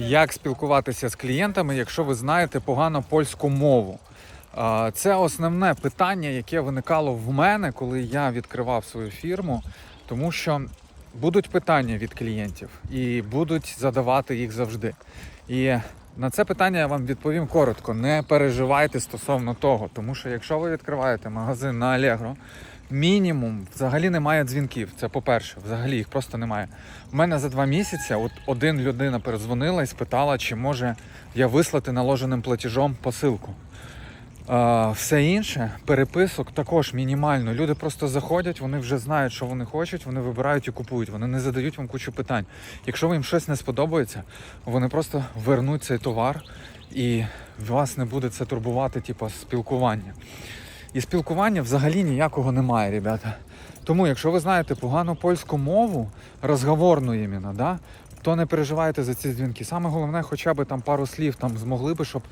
Як спілкуватися з клієнтами, якщо ви знаєте погано польську мову? Це основне питання, яке виникало в мене, коли я відкривав свою фірму, тому що будуть питання від клієнтів і будуть задавати їх завжди. І на це питання я вам відповім коротко. Не переживайте стосовно того, тому що якщо ви відкриваєте магазин на Allegro, мінімум взагалі немає дзвінків. Це по-перше, взагалі їх просто немає. У мене за два місяці от один людина передзвонила і спитала, чи може я вислати наложеним платежом посилку. А, все інше, переписок також мінімально. Люди просто заходять, вони вже знають, що вони хочуть, вони вибирають і купують. Вони не задають вам кучу питань. Якщо їм щось не сподобається, вони просто вернуть цей товар і вас не буде це турбувати, типу, спілкування. І спілкування взагалі ніякого немає, ребята. Тому, якщо ви знаєте погану польську мову, розговорну іменно, да, то не переживайте за ці дзвінки. Саме головне, хоча б там пару слів там змогли би, щоб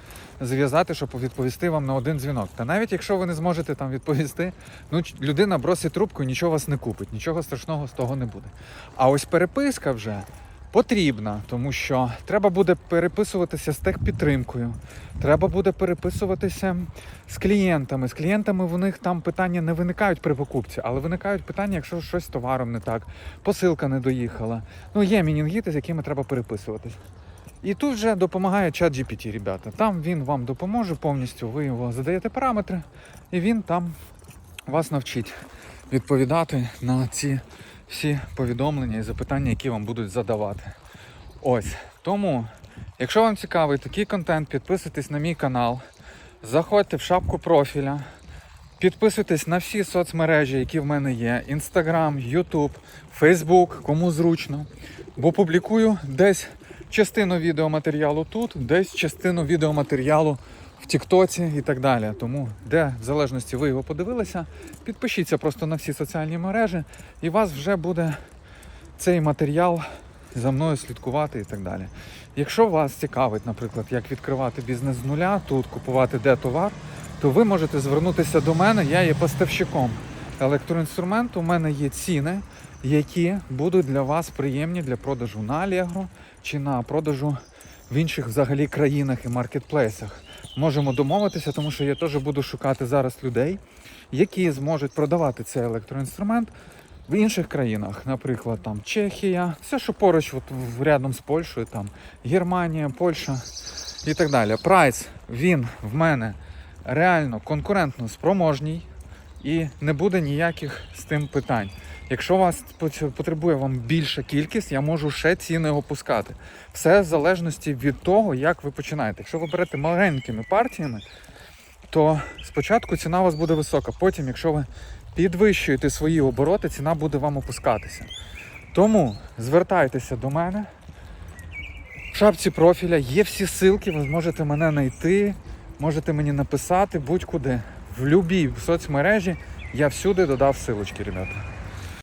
зв'язати, щоб відповісти вам на один дзвінок. Та навіть якщо ви не зможете там відповісти, ну людина бросить трубку і нічого вас не купить, нічого страшного з того не буде. А ось переписка вже потрібна, тому що треба буде переписуватися з техпідтримкою, треба буде переписуватися з клієнтами. З клієнтами в них там питання не виникають при покупці, але виникають питання, якщо щось з товаром не так, посилка не доїхала. Ну, є мінінгіти, з якими треба переписуватись. І тут вже допомагає чат GPT, ребята. Там він вам допоможе повністю, ви його задаєте параметри, і він там вас навчить відповідати на ці всі повідомлення і запитання, які вам будуть задавати. Ось. Тому, якщо вам цікавий такий контент, підписуйтесь на мій канал, заходьте в шапку профіля, підписуйтесь на всі соцмережі, які в мене є: Instagram, YouTube, Facebook, кому зручно. Бо публікую десь частину відеоматеріалу тут, десь частину відеоматеріалу в Тіктоці і так далі. Тому, де в залежності ви його подивилися, підпишіться просто на всі соціальні мережі, і вас вже буде цей матеріал за мною слідкувати і так далі. Якщо вас цікавить, наприклад, як відкривати бізнес з нуля, тут купувати де товар, то ви можете звернутися до мене, я є поставщиком електроінструменту. У мене є ціни, які будуть для вас приємні для продажу на Allegro чи на продажу в інших взагалі країнах і маркетплейсах. Можемо домовитися, тому що я теж буду шукати зараз людей, які зможуть продавати цей електроінструмент в інших країнах, наприклад, там Чехія, все, що поруч, от рядом з Польщею, там Германія, Польща і так далі. Прайс він в мене реально конкурентно спроможній і не буде ніяких з тим питань. Якщо вас потребує вам більша кількість, я можу ще ціни опускати. Все в залежності від того, як ви починаєте. Якщо ви берете маленькими партіями, то спочатку ціна у вас буде висока. Потім, якщо ви підвищуєте свої обороти, ціна буде вам опускатися. Тому звертайтеся до мене. В шапці профіля є всі ссылки, ви зможете мене знайти, можете мені написати будь-куди. В будь-якій соцмережі я всюди додав ссылочки, ребята.